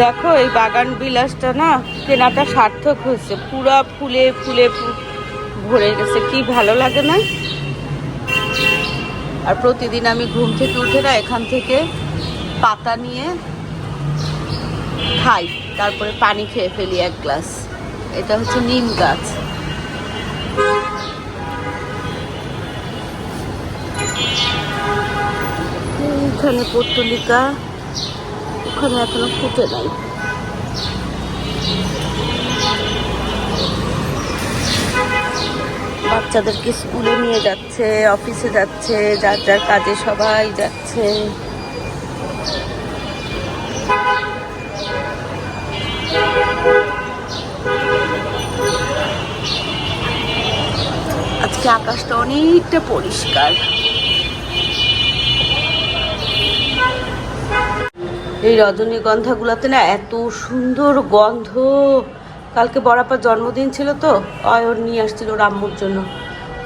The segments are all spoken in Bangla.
দেখো, এই বাগান বিলাসটা না কেনাটা সার্থক হয়েছে। পুরা ফুলে ফুলে ভরে গেছে। কি ভালো লাগে না? আর প্রতিদিন আমি ঘুম থেকে উঠে না এখান থেকে পাতা নিয়ে খাই। তারপরে পানি খেয়ে ফেলি এক গ্লাস। এটা হচ্ছে নিম গাছ। এখানে পর্তুলিকা ওখানে এখনও ফুটে নাই। বাচ্চাদেরকে স্কুলে নিয়ে যাচ্ছে, অফিসে যাচ্ছে, যার যার কাজে সবাই যাচ্ছে। আজকে আকাশটা অনেকটা পরিষ্কার। এই রজনীগন্ধাগুলোতে না এত সুন্দর গন্ধ। কালকে বড়াপার জন্মদিন ছিল তো, অয়ন নিয়ে আসছিল রাম্মুর জন্য।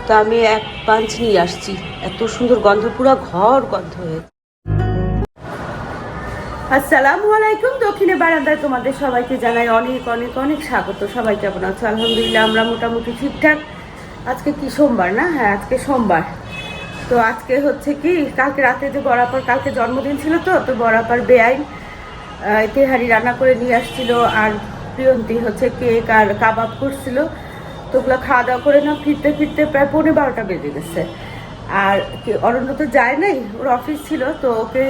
তা আমি এক পাঞ্চ নিয়ে আসছি। এত সুন্দর গন্ধ, পুরো ঘর গন্ধ হয়েছে আসসালামু আলাইকুম, দক্ষিণে বারান্দায় তোমাদের সবাইকে জানাই অনেক অনেক অনেক স্বাগত। সবাই কেমন আছো? আলহামদুলিল্লাহ, আমরা মোটামুটি ঠিকঠাক। আজকে কি সোমবার না? হ্যাঁ আজকে সোমবার। তো আজকে হচ্ছে কি, কালকে রাতে যে বড়াপার কালকে জন্মদিন ছিল তো তো বরাপার বেআইন তেহারি রান্না করে নিয়ে আসছিল আর প্রিয়ন্তী হচ্ছে কেক আর কাবাব করছিল। তো ওগুলো খাওয়া দাওয়া করে না, ফিরতে ফিরতে প্রায় পৌনে বারোটা বেজে গেছে। আর অরণ্য তো যায় নাই, ওর অফিস ছিল, তো ওকে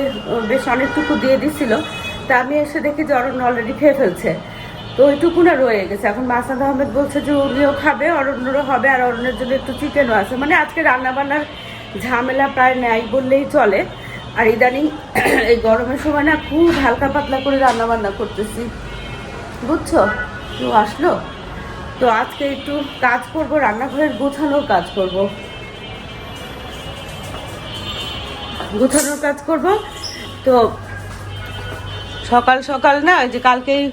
বেশ অনেকটুকু দিয়ে দিছিল। তা আমি এসে দেখি যে অরণ্য অলরেডি খেয়ে ফেলছে। তো ওইটুকু না রয়ে গেছে। এখন মাসাদ আহমেদ বলছে যে উনিও খাবে, অরণ্যরও হবে, আর অরণ্যের জন্য একটু চিকেনও আছে। মানে আজকে রান্না বান্নার ঝামেলা প্রায় নেয় বললেই চলে। আর ইদানিং এই গরমের সময় না খুব হালকা পাতলা করে রান্না বান্না করতেছি। বুঝছ? কেউ আসলো? তো আজকে একটু কাজ করব, রান্নাঘরের গোছানোর কাজ করব। গোছানোর কাজ করব। তো সকাল সকাল না যে কালকেই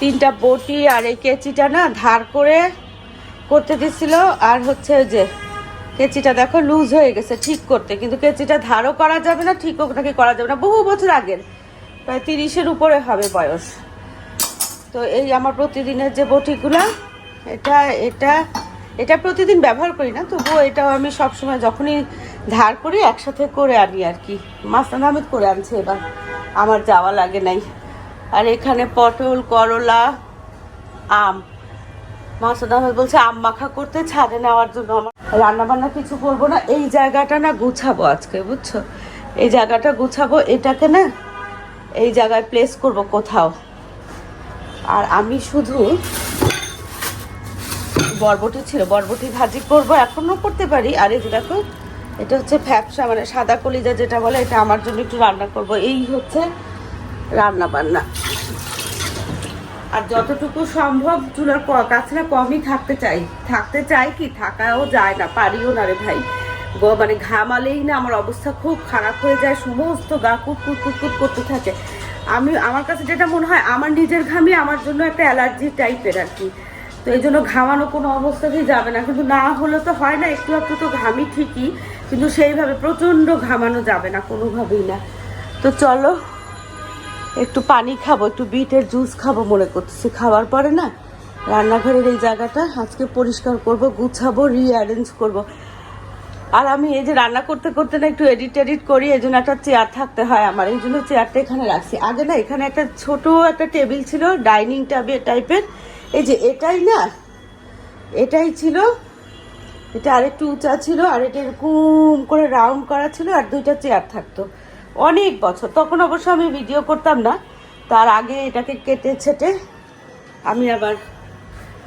তিনটা বটি আর এই কেচিটা না ধার করে করতে দিছিল। আর হচ্ছে যে কেচিটা দেখো লুজ হয়ে গেছে ঠিক করতে, কিন্তু কেচিটা ধারও করা যাবে না ঠিকও নাকি করা যাবে না। বহু বছর আগের, প্রায় তিরিশের উপরে হবে বয়স। তো এই আমার প্রতিদিনের যে বটিগুলা, এটা এটা এটা প্রতিদিন ব্যবহার করি না, তবুও এটাও আমি সবসময় যখনই ধার করি, একসাথে করে আনি আর কি। মাস্তান আহমেদ করে আনছে এবার, আমার যাওয়া লাগে নাই। আর এখানে পটল, করলা, আম। মাসুদ আহমেদ বলছে, আম মাখা করতে ছাদে নেওয়ার জন্য আমার রান্না বান্না কিছু করব না। এই জায়গাটা না গুছাবো আজকে, বুঝছ? এই জায়গাটা গুছাবো, এটাকে না এই জায়গায় প্লেস করব কোথাও। আর আমি শুধু বরবটি ছিল, বরবটি ভাজি করব, এখনও করতে পারি। আর এই দেখো, এটা হচ্ছে ফ্যাপসা মানে সাদা কলিজা যেটা বলে, এটা আমার জন্য একটু রান্না করব। এই হচ্ছে রান্না বান্না আর যতটুকু সম্ভব চুলার ক- কাছে না কমই থাকতে চাই। থাকতে চাই কি? থাকাও যায় না, পারিও না রে ভাই। মানে ঘামালেই না আমার অবস্থা খুব খারাপ হয়ে যায়, সমস্ত গা কুট কুট কুট কুট করতে থাকে। আমি, আমার কাছে যেটা মনে হয়, আমার নিজের ঘামই আমার জন্য একটা অ্যালার্জি টাইপের আর কি। তো এই জন্য ঘামানো কোনো অবস্থাতেই যাবে না, কিন্তু না হলে তো হয় না, একটু একটু তো ঘামি ঠিকই, কিন্তু সেইভাবে প্রচণ্ড ঘামানো যাবে না, কোনোভাবেই না। তো চলো একটু পানি খাব, একটু বিটের জুস খাব মনে করতেছি। খাওয়ার পরে না, রান্নাঘরের এই জায়গাটা আজকে পরিষ্কার করব, গুছাবো রিঅ্যারেঞ্জ করব। আর আমি এই যে রান্না করতে করতে না একটু এডিট এডিট করি, এই জন্য একটা চেয়ার থাকতে হয় আমার। এই জন্য চেয়ারটা এখানে রাখছি। আগে না এখানে একটা ছোট একটা টেবিল ছিল ডাইনিং টাবে টাইপের এই যে এটাই না, এটাই ছিল, এটা আরেকটু উঁচা ছিল, আর এটা এরকম করে রাউন্ড করা ছিল, আর দুইটা চেয়ার থাকতো। অনেক বছর। তখন অবশ্য আমি ভিডিও করতাম না। তার আগে এটাকে কেটে ছেটে আমি আবার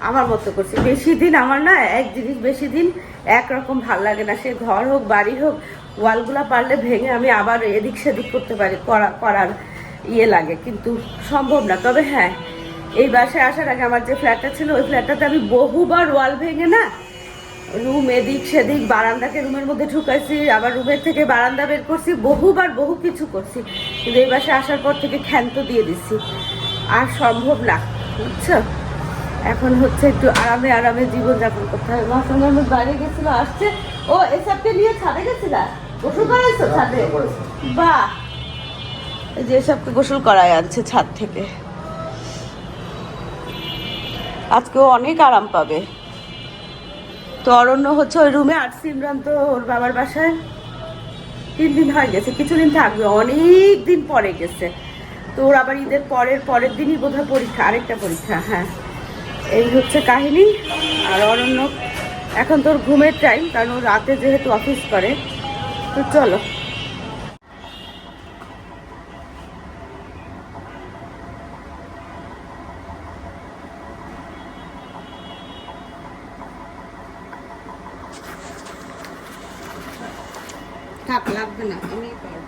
আমার মতো করছি। বেশি দিন আমার না এক জিনিস বেশি দিন একরকম ভালো লাগে না। সে ঘর হোক, বাড়ি হোক, ওয়ালগুলা পারলে ভেঙে আমি আবার এদিক সেদিক করতে পারি। করা, করার ইয়ে লাগে, কিন্তু সম্ভব না। তবে হ্যাঁ এই বাসায় আসার আগে আমার যে ফ্ল্যাটটা ছিল, ওই ফ্ল্যাটটাতে আমি বহুবার ওয়াল ভেঙে না রুম এদিক সেদিক বারান্দাকে রুমের মধ্যে ঢুকাইছি আবার রুমের থেকে বারান্দা বের করছি বহুবার বহু কিছু করছি কিন্তু এই বাসে আসার পর থেকে ক্ষান্ত দিয়ে দিচ্ছি আর সম্ভব না বুঝছ? এখন হচ্ছে একটু আরামে আরামে জীবনযাপন করতে হবে। মাসুম আহমেদ বাইরে গেছিল আসছে। ও এসবকে নিয়ে ছাদে গেছিল? গোসল করাইছো ছাদে? বা এই যে এসবকে গোসল করাই আনছে ছাদ থেকে। আজকে ও অনেক আরাম পাবে। তো অরণ্য হচ্ছে ওই রুমে আর সিমরান তো ওর বাবার বাসায়। তিন দিন হয়ে গেছে, কিছুদিন থাকবে, অনেক দিন পরে গেছে। তো ওর আবার ঈদের পরের পরের দিনই বোধহয় পরীক্ষা, আরেকটা পরীক্ষা হ্যাঁ। এই হচ্ছে কাহিনী, আর অরণ্য, এখন তোর ঘুমের টাইম কারণ ও রাতে যেহেতু অফিস করে, তো চলো থাক লাগবে না আমি পারব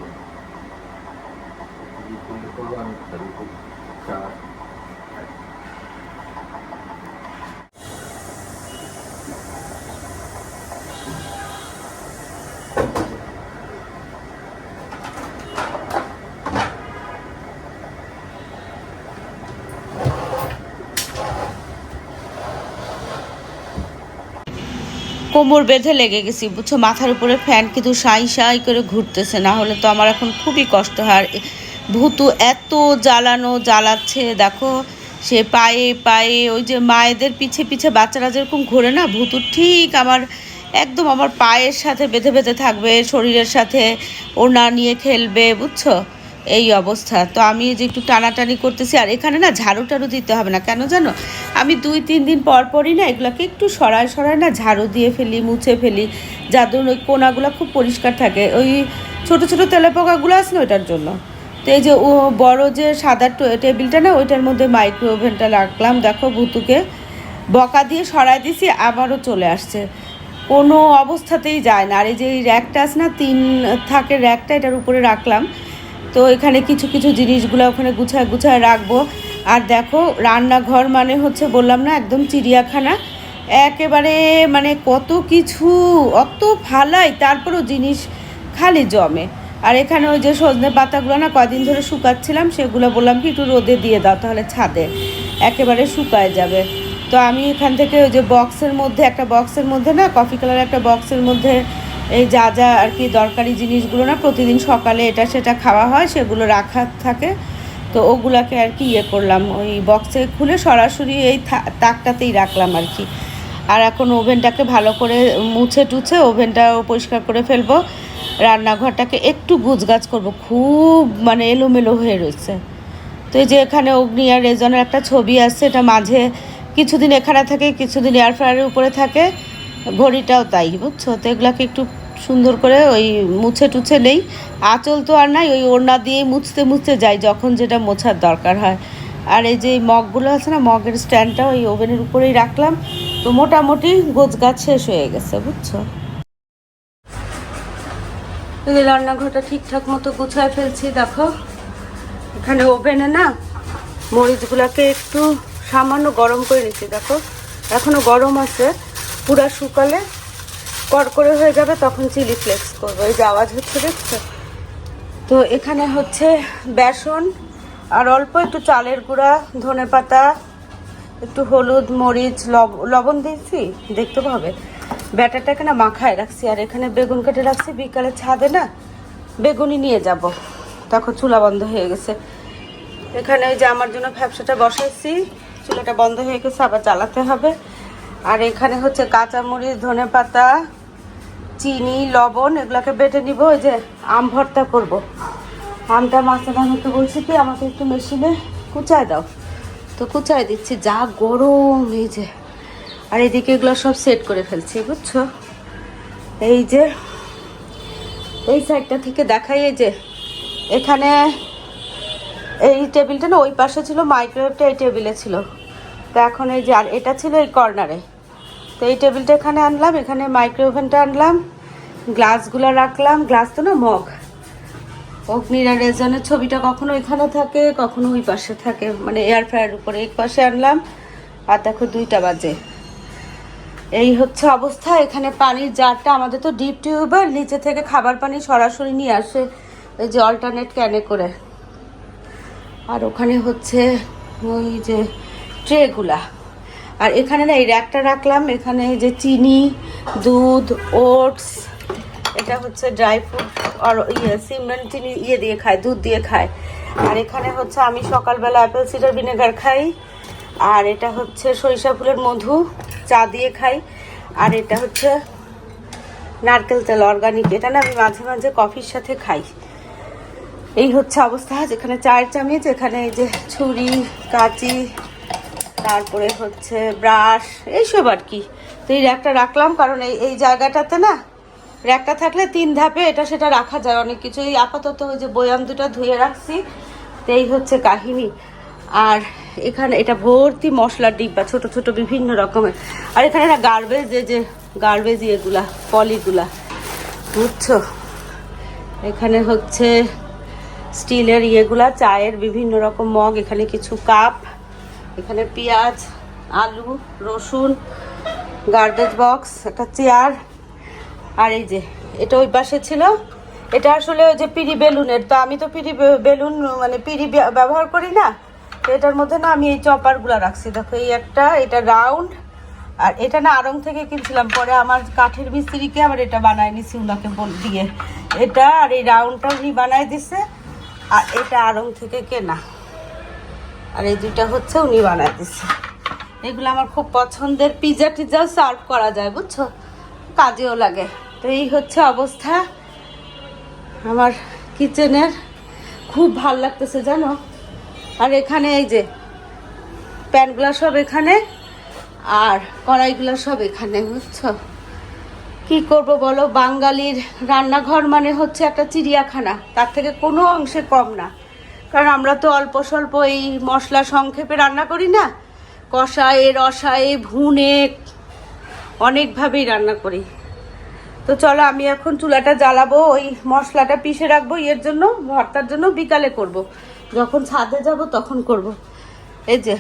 কোমর বেঁধে লেগে গেছি, বুঝছ? মাথার উপরে ফ্যান কিন্তু সাই সাই করে ঘুরতেছে, না হলে তো আমার এখন খুবই কষ্ট। হয় ভুতু এত জ্বালানো, জ্বালাচ্ছে, দেখো, সে পায়ে পায়ে, ওই যে মায়েদের পিছে পিছে বাচ্চারা যেরকম ঘোরে না, ভূতু ঠিক আমার, একদম আমার পায়ের সাথে বেঁধে বেঁধে থাকবে, শরীরের সাথে ওনা নিয়ে খেলবে, বুঝছ? এই অবস্থা। তো আমি যে একটু টানাটানি করতেছি, আর এখানে না ঝাড়ু টাড়ু দিতে হবে না। কেন জানো? আমি দুই, তিন দিন পর পরই না এগুলোকে একটু সরায় সরায় না ঝাড়ু দিয়ে ফেলি, মুছে ফেলি, যাদের ওই কোনাগুলো খুব পরিষ্কার থাকে। ওই ছোট ছোট তেলে পোকাগুলো আছে না ওইটার জন্য। তো এই যে ও বড় যে সাদা টেবিলটা না ওইটার মধ্যে মাইক্রো ওভেনটা রাখলাম, দেখো ভুতুকে। বকা দিয়ে সরাই দিছি, আবারও চলে আসছে। কোনো অবস্থাতেই যায় না। আর এই যে এই র্যাকটা আছে না, তিন থাকে র্যাকটা, এটার উপরে রাখলাম। তো এখানে কিছু কিছু জিনিসগুলো ওখানে গুছায় গুছায় রাখব। আর দেখো, রান্নাঘর মানে হচ্ছে বললাম না, একদম চিড়িয়াখানা। একেবারে মানে কত কিছু, অত ফালাই, তারপরও জিনিস খালি জমে। আর এখানে ওই যে সজনে পাতাগুলো না, কয়দিন ধরে শুকাচ্ছিলাম, সেগুলো বললাম কি, একটু রোদে দিয়ে দাও, তাহলে ছাদে একেবারে শুকায় যাবে। তো আমি এখান থেকে ওই যে বক্সের মধ্যে, একটা বক্সের মধ্যে না কফি কালার একটা বক্সের মধ্যে এই যা যা আর কি দরকারি জিনিসগুলো না প্রতিদিন সকালে এটা সেটা খাওয়া হয়, সেগুলো রাখা থাকে। তো ওগুলাকে আর কি ইয়ে করলাম, ওই বক্সে খুলে সরাসরি এই তাকটাতেই রাখলাম আর কি। আর এখন ওভেনটাকে ভালো করে মুছে টুছে ওভেনটাও পরিষ্কার করে ফেলব। রান্নাঘরটাকে একটু গুছগাছ করব, খুব মানে এলোমেলো হয়ে রয়েছে। তো এই যে এখানে অগ্নি আর রেজনের একটা ছবি আছে, এটা মাঝে কিছুদিন এখানে থাকে, কিছুদিন এয়ার ফ্রায়ারের উপরে থাকে। ঘড়িটাও তাই, বুঝছ? তো এগুলাকে একটু সুন্দর করে ওই মুছে টুছে নেই। আঁচল তো আর নাই, ওই ওড়না দিয়েই মুছতে মুছতে যাই, যখন যেটা মোছার দরকার হয়। আর এই যে মগগুলো আছে না, মগের স্ট্যান্ডটা ওই ওভেনের উপরেই রাখলাম। তো মোটামুটি গোছগাছ শেষ হয়ে গেছে, বুঝছ? এই রান্নাঘরটা ঠিকঠাক মতো গুছায় ফেলছি, দেখো। এখানে ওভেনে না মরিচগুলোকে একটু সামান্য গরম করে নিচ্ছি, দেখো। এখনও গরম আছে। পুরা শুকালে কড়কড়ে হয়ে যাবে, তখন চিলি ফ্লেক্স করব। এই যে আওয়াজ হচ্ছে, দেখছ? তো এখানে হচ্ছে বেসন, আর অল্প একটু চালের গুঁড়া, ধনে পাতা, একটু হলুদ, মরিচ, লব- লবণ দিয়েছি, দেখতে পাবে ব্যাটারটাকে না মাখায় রাখছি, আর এখানে বেগুন কেটে রাখছি, বিকালে ছাদে না, বেগুনি নিয়ে যাব। তখন চুলা বন্ধ হয়ে গেছে। এখানে ওই যে আমার জন্য ব্যবসাটা বসাইছি, চুলাটা বন্ধ হয়ে গেছে, আবার জ্বালাতে হবে। আর এখানে হচ্ছে কাঁচামরিচ ধনে পাতা চিনি, লবণ, এগুলোকে বেটে নিব। ওই যে আম ভর্তা করব। আমটা মাছের আমাকে বলছি কি, আমাকে একটু মেশিনে কুচায় দাও। তো কুচায় দিচ্ছি, যা গরম এই যে। আর এদিকে এগুলো সব সেট করে ফেলছি, বুঝছ? এই যে, এই সাইডটা থেকে দেখাই, এই যে, এখানে এই টেবিলটা না, ওই পাশে ছিল, মাইক্রোওয়েভটা এই টেবিলে ছিল। তো এখন এই যে, আর এটা ছিল এই কর্নারে। তো এই টেবিলটা এখানে আনলাম, এখানে মাইক্রোওভেনটা আনলাম, গ্লাসগুলো রাখলাম, গ্লাস তো না মগ। অগ্নিরা রেজনের ছবিটা কখনো এখানে থাকে, কখনো ওই পাশে থাকে মানে এয়ার ফ্রায়ার উপরে এক পাশে আনলাম। আর দেখো দুইটা বাজে। এই হচ্ছে অবস্থা, এখানে পানির জারটা, আমাদের তো ডিপ টিউবার নিচে থেকে খাবার পানি সরাসরি নিয়ে আসে এই যে অল্টারনেট ক্যানে করে। আর ওখানে হচ্ছে ওই যে ট্রেগুলা আর এখানে না, এই র্যাকটা রাখলাম। এখানে যে চিনি, দুধ, ওটস, এটা হচ্ছে ড্রাই ফ্রুট আর ইয়ে সিমরান চিনি ইয়ে দিয়ে খায়, দুধ দিয়ে খায়। আর এখানে হচ্ছে আমি সকালবেলা অ্যাপেল সিডার ভিনেগার খাই। আর এটা হচ্ছে সরিষা ফুলের মধু, চা দিয়ে খাই। আর এটা হচ্ছে নারকেল তেল অর্গানিক এটা না আমি মাঝে মাঝে কফির সাথে খাই। এই হচ্ছে অবস্থা। যেখানে চায়ের চামিচ, এখানে এই যে ছুরি, কাঁচি তারপরে হচ্ছে ব্রাশ এইসব আর কি। তো এই র্যাকটা রাখলাম, কারণ এই এই জায়গাটাতে না র্যাকটা থাকলে তিন ধাপে এটা সেটা রাখা যায় অনেক কিছু। এই আপাতত ওই যে বয়াম দুটা ধুয়ে রাখছি, তো এই হচ্ছে কাহিনী। আর এখানে এটা ভর্তি মশলার ডিব্বা, ছোট ছোট বিভিন্ন রকমের। আর এখানে না গার্বেজ যে গার্বেজ ইয়েগুলা, পলিগুলা, বুঝছ? এখানে হচ্ছে স্টিলের ইয়েগুলা, চায়ের বিভিন্ন রকম মগ, এখানে কিছু কাপ এখানে পেঁয়াজ, আলু, রসুন গার্বেজ বক্স একটা চেয়ার আর এই যে, এটা ওই পাশে ছিল। এটা আসলে ওই যে পিড়ি বেলুনের, তো আমি তো পিড়ি বেলুন মানে পিড়ি ব্যবহার করি না। তো এটার মধ্যে না আমি এই চপারগুলো রাখছি। দেখো, এই একটা, এটা রাউন্ড আর এটা না আড়ং থেকে কিনছিলাম। পরে আমার কাঠের মিস্ত্রিকে আবার এটা বানায় নিছি উনাকে বল, দিয়ে। এটা আর এই রাউন্ডটা উনি বানায় দিছে, আর এটা আড়ং থেকে কেনা। আর এই দুইটা হচ্ছে উনি বানায় দিছে এগুলো আমার খুব পছন্দের পিৎজা টিজাও সার্ভ করা যায়, বুঝছ? কাজেও লাগে। তো এই হচ্ছে অবস্থা আমার কিচেনের। খুব ভালো লাগতেছে, জানো? আর এখানে এই যে প্যানগুলো সব এখানে, আর কড়াইগুলো সব এখানে, বুঝছ? কি করব বলো? বাঙালির রান্নাঘর মানে হচ্ছে একটা চিড়িয়াখানা। তার থেকে কোনো অংশে কম না। কারণ আমরা তো অল্প স্বল্প এই মশলা সংক্ষেপে রান্না করি না কষায়ে রসায়ে ভুনে অনেকভাবেই রান্না করি তো চলো আমি এখন চুলাটা জ্বালাবো, ওই মশলাটা পিষে রাখব এর জন্য, ভর্তার জন্য বিকালে করব। যখন ছাদে যাব তখন করব। এই যে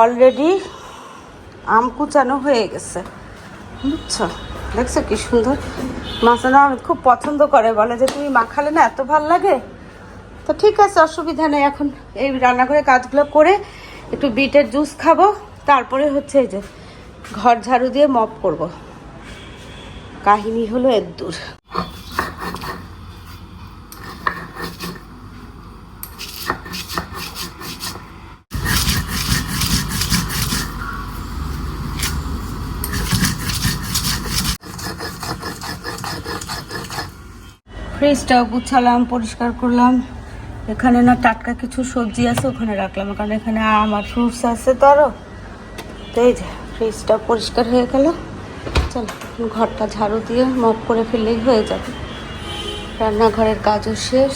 অলরেডি আম কুচানো হয়ে গেছে বুঝছ? দেখছ কি সুন্দর? মাসানা আমি খুব পছন্দ করে, বলে যে তুমি মাখালে না এত ভালো লাগে? তো ঠিক আছে, অসুবিধা নেই। এখন এই রান্নাঘরে কাজগুলো করে একটু বিটের জুস খাব, তারপরে হচ্ছে এই যে ঘর ঝাড়ু দিয়ে মপ করব। কাহিনী হলো এর দূর। ফ্রিজটাও গুছালাম, পরিষ্কার করলাম। এখানে না টাটকা কিছু সবজি আছে, ওখানে রাখলাম, কারণ এখানে আমার ফ্রুটস আছে তো আরও তো এই যে, ফ্রিজটা পরিষ্কার হয়ে গেল। চল, ঘরটা ঝাড়ু দিয়ে মপ করে ফেললেই হয়ে যাবে। রান্নাঘরের কাজও শেষ।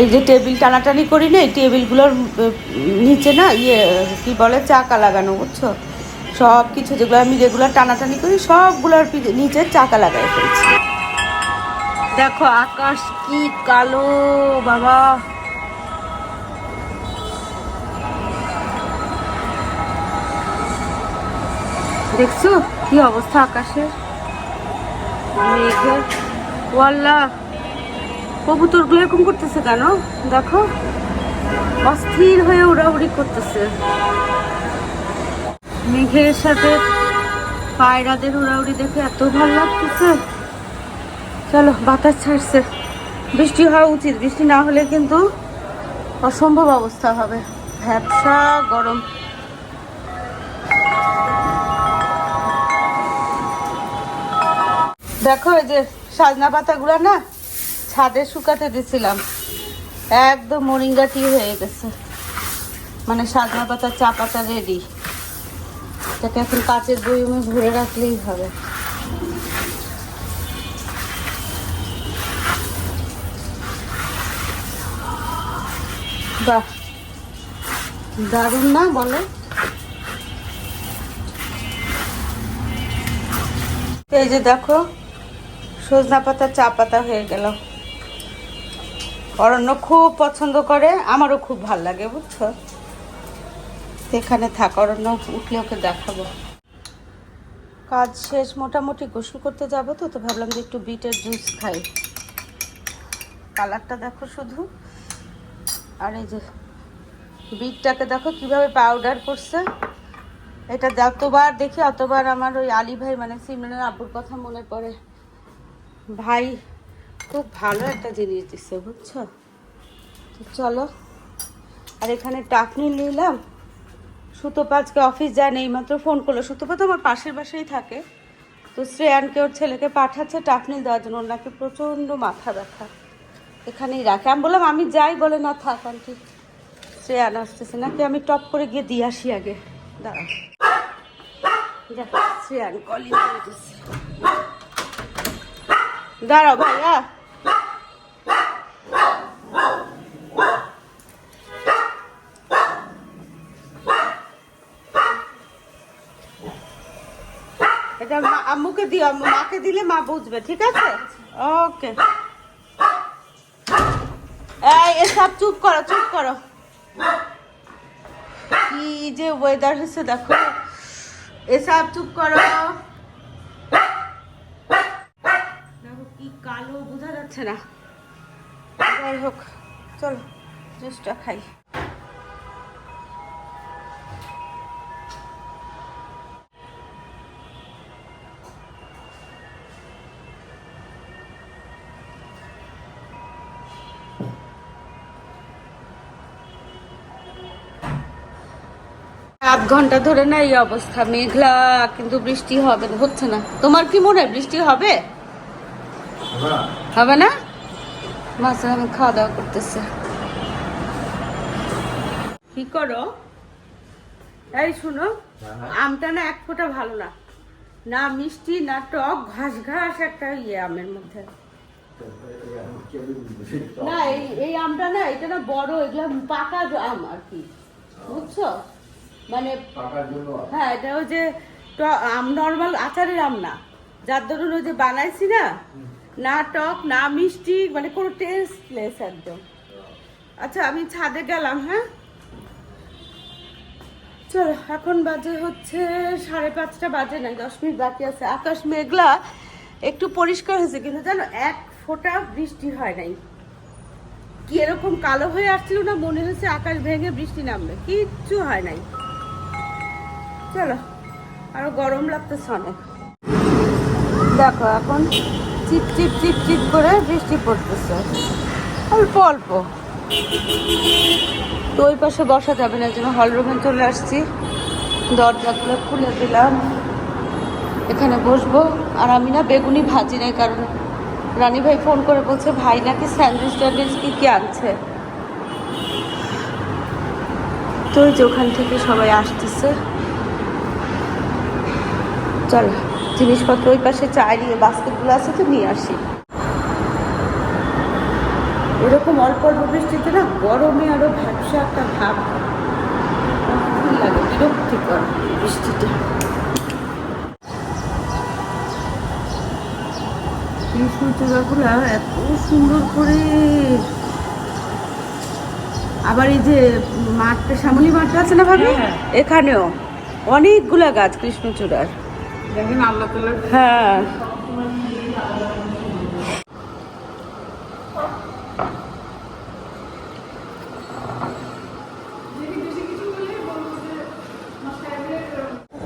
এই যে টেবিল টানাটানি করি না, এই টেবিলগুলোর নিচে না ইয়ে কি বলে, চাকা লাগানো, বুঝছ? সব কিছু যেগুলো আমি রেগুলার টানাটানি করি, সবগুলোর নিচে চাকা লাগাই ফেলছি। দেখো আকাশ কি কালো, বাবা। দেখছ কি অবস্থা আকাশের? মেঘের, ওয়াল্লা। কবুতরগুলো এরকম করতেছে কেন? দেখো। অস্থির হয়ে উড়াউড়ি করতেছে। মেঘের সাথে পায়রাদের উড়াউড়ি দেখে এত ভালো লাগতেছে। চলো, বাতাস ছাড়ছে। বৃষ্টি হওয়া উচিত। বৃষ্টি না হলে কিন্তু অসম্ভব অবস্থা হবে। ভ্যাবসা গরম। দেখো, এই যে সাজনা পাতাগুলো না ছাদে শুকাতে দিছিলাম। একদম মরিঙ্গা টি হয়ে গেছে। মানে সাজনা পাতা চা পাতা রেডি এটাকে এখন কাচের বইমে ভরে রাখলেই হবে। বাহ, দারুণ না বলো? এই যে দেখো, সজনা পাতা চা পাতা হয়ে গেল। অরণ্য খুব পছন্দ করে, আমারও খুব ভালো লাগে, বুঝছ? এখানে থাক, অরণ্য, উঠলে ওকে দেখাবো। কাজ শেষ, মোটামুটি গোসল করতে যাব তো তো ভাবলাম যে একটু বিটের জুস খাই। কালারটা দেখো শুধু। আর এই যে বিটটাকে দেখো কীভাবে পাউডার করছে। এটা যতবার দেখি, অতবার আমার ওই আলী ভাই মানে সিমরানের আব্বুর কথা মনে পড়ে। ভাই খুব ভালো একটা জিনিস দিচ্ছে বুঝছ? চলো। আর এখানে টাকনি নিলাম। সুতোপা আজকে অফিস যায় না, এইমাত্র ফোন করল। সুতোপা তো আমার পাশের বাসায় থাকে। তো শ্রেয়ানকে ওর ছেলেকে পাঠাচ্ছে টাকনি দেওয়ার জন্য। ওর নাকি প্রচণ্ড মাথা ব্যথা। এখানেই রাখে। আমি বললাম, আমি যাই, বলে, না, থাক আন্টি। শ্রেয়ান আসতেছে। নাকি আমি টপ করে গিয়ে দিয়ে আসি আগে? দাঁড়া দেখো শ্রেয়ান কলিং দাঁড়াও ভাইয়া। এটা আম্মুকে দিও, আম্মু মাকে দিলে মা বুঝবে, ঠিক আছে? ওকে এই, এসব চুপ করো চুপ করো। কি যে ওয়েদার হয়েছে, দেখো। এসব চুপ করো। দেখো কি কালো, বোঝা যাচ্ছে না। যাই হোক, চলো জুসটা খাই। ঘণ্টা ধরে না এই অবস্থা, মেঘলা, কিন্তু বৃষ্টি হবে হচ্ছে না। তোমার কি মনে হয় বৃষ্টি হবে? হবে না? মাছ আমি খাওয়া দাওয়া করতেছে। কি করো? এই শুনো, আমটা না এক ফোঁটা ভালো না। না মিষ্টি, না টক, ঘাস ঘাস, একটা ইয়ে আমের মধ্যে। না, এই এই আমটা না, এটা না বড়, এগুলো পাকা আম আর কি। বুঝছ? মানে হ্যাঁ এটা ওই যে নর্মাল আচারের আম না। যার ধরুন ওই যে বানাইছি না না টক না মিষ্টি মানে কোনো টেস্টলেস একদম। আচ্ছা আমি ছাদে গেলাম হ্যাঁ? চলো এখন বাজে হচ্ছে সাড়ে পাঁচটা বাজে নাই দশ মিনিট বাকি আছে। আকাশ মেঘলা একটু পরিষ্কার হয়েছে কিন্তু জানো এক ফোঁটা বৃষ্টি হয় নাই। কি এরকম কালো হয়ে আসছিল না মনে হচ্ছে আকাশ ভেঙে বৃষ্টি নামবে? কিচ্ছু হয় নাই। চলো আরও গরম লাগতেছে অনেক। দেখো এখন চিপ চিপ চিপ চিপ করে বৃষ্টি পড়তেছে। অল্প অল্প। তো ওই পাশে বসা যাবে না জন্য হল রুমে চলে আসছি। দরজাগুলো খুলে দিলাম। এখানে বসবো। আর আমি না বেগুনি ভাজি নাই, কারণ রানী ভাই ফোন করে বলছে, ভাই নাকি স্যান্ডউইচ ট্যান্ডউইচ কি, কী আনছে? তো ওই যে ওখান থেকে সবাই আসতেছে। চল জিনিসপত্র ওই পাশে চাইলি বাস্কেটগুলো আছে তো নিয়ে আসি। এরকম অল্প অল্প বৃষ্টিতে না গরমে আরও ভ্যাবসা একটা ভাব। লাগে বিরক্তিকর বৃষ্টিটা। চূড়াগুলো এত সুন্দর করে আবার এই যে মাঠটা শ্যামলী মাঠটা আছে না ভাবি? হ্যাঁ। এখানেও অনেকগুলা গাছ কৃষ্ণচূড়ার। দেখেন আল্লাহ তালার হ্যাঁ।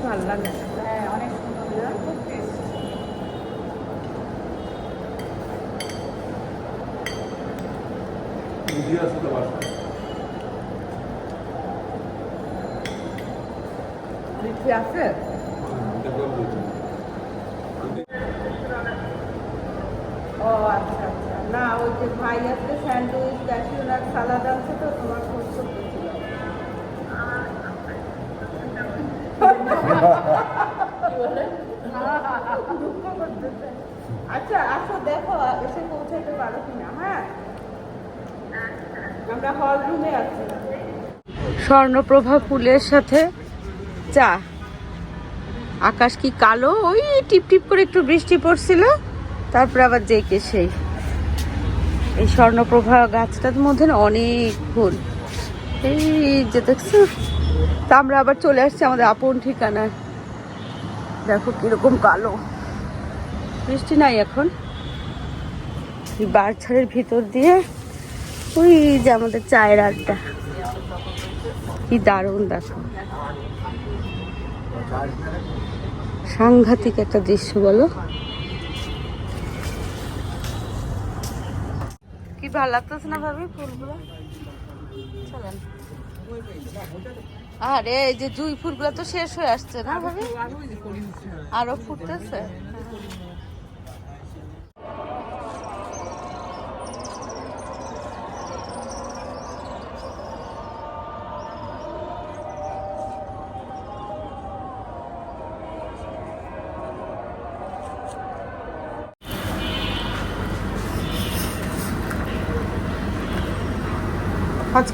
ভালো লাগে হ্যাঁ অনেক সুন্দর না? খুব tasty। বুঝি আছে তো বাসা লিচি আছে দেখলাম বলছি ও আচ্ছা আচ্ছা না ওই যে ভাই আজকে স্যান্ডউইচ ক্যাশিউ নাট সালাদ আছে তো তোমার খোঁজ করতেছিল দুঃখ করতেছে। আচ্ছা আসো দেখো এসে পৌঁছাতে পারো কিনা হ্যাঁ আমরা হল রুমে আছি। স্বর্ণপ্রভা ফুলের সাথে চা। আকাশ কি কালো? ওই টিপ টিপ করে একটু বৃষ্টি পড়ছিল, তারপরে আবার জেকে সেই। এই স্বর্ণপ্রভা গাছটার মধ্যে না অনেক ফুল। এই যে দেখছ, তা আমরা আবার চলে আসছি আমাদের আপন ঠিকানায়। দেখো কীরকম কালো। বৃষ্টি নাই এখন। বারছাড়ের ভিতর দিয়ে ওই যে আমাদের চায়ের আড্ডা। কি দারুণ দেখো। সাংঘাতিক একটা দৃশ্য, বলো। কি ভালো লাগতেছে না ভাবি ফুলগুলো? আরে, এই যে জুই ফুলগুলো তো শেষ হয়ে আসছে না ভাবি? আরও ফুটতেছে?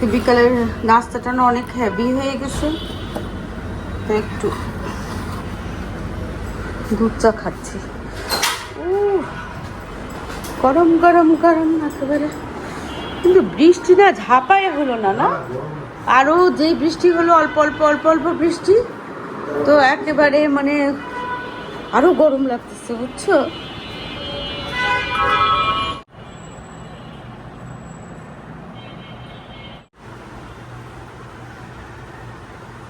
আজকে বিকালের নাস্তাটা না অনেক হেভি হয়ে গেছে। তো একটু দুধ চা খাচ্ছি। গরম গরম গরম একেবারে। কিন্তু বৃষ্টি না ঝাঁপায় হলো না না? আরও যেই বৃষ্টি হলো, অল্প অল্প অল্প অল্প বৃষ্টি, তো একেবারে মানে আরও গরম লাগতেছে, বুঝছ?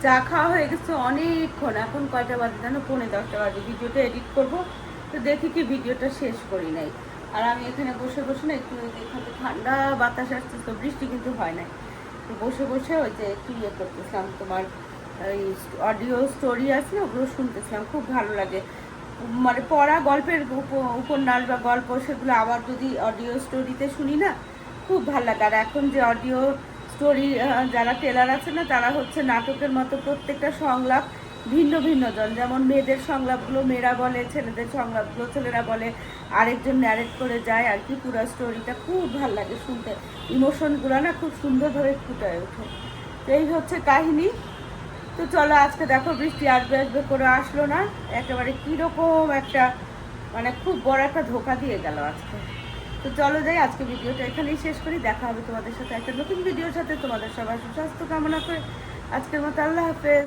চা খাওয়া হয়ে গেছে অনেকক্ষণ। এখন কয়টা বাজে জানো? পৌনে দশটা বাজে। ভিডিওটা এডিট করব। তো দেখি কি ভিডিওটা শেষ করি নাই। আর আমি এখানে বসে বসে না একটু এখানে ঠান্ডা বাতাস আসছে তো বৃষ্টি কিন্তু হয় নাই। তো বসে বসে ওই যে একটু ইয়ে করতেছিলাম, তোমার এই অডিও স্টোরি আছে না ওগুলো শুনতেছিলাম। খুব ভালো লাগে। মানে পড়া গল্পের উপ- উপন্যাস বা গল্প, সেগুলো আবার যদি অডিও স্টোরিতে শুনি না, খুব ভালো লাগে। আর এখন যে অডিও স্টোরি যারা টেলার আছে না, তারা হচ্ছে নাটকের মতো প্রত্যেকটা সংলাপ ভিন্ন ভিন্ন জন। যেমন মেয়েদের সংলাপগুলো মেয়েরা বলে, ছেলেদের সংলাপগুলো ছেলেরা বলে, আরেকজন ন্যারেট করে যায় আর কি, পুরো স্টোরিটা খুব ভালো লাগে শুনতে। ইমোশনগুলো না খুব সুন্দরভাবে ফুটে ওঠে। এই হচ্ছে কাহিনী। তো চলো আজকে দেখো, বৃষ্টি আসবে আসবে করে আসলো না। একেবারে কীরকম একটা মানে খুব বড় একটা ধোকা দিয়ে গেল আজকে। তো চলো যাই, আজকে ভিডিওটা এখানেই শেষ করি। দেখা হবে তোমাদের সাথে একটা নতুন ভিডিওর সাথে। তোমাদের সবার সুস্বাস্থ্য কামনা করে আজকের মতো আল্লাহ হাফেজ।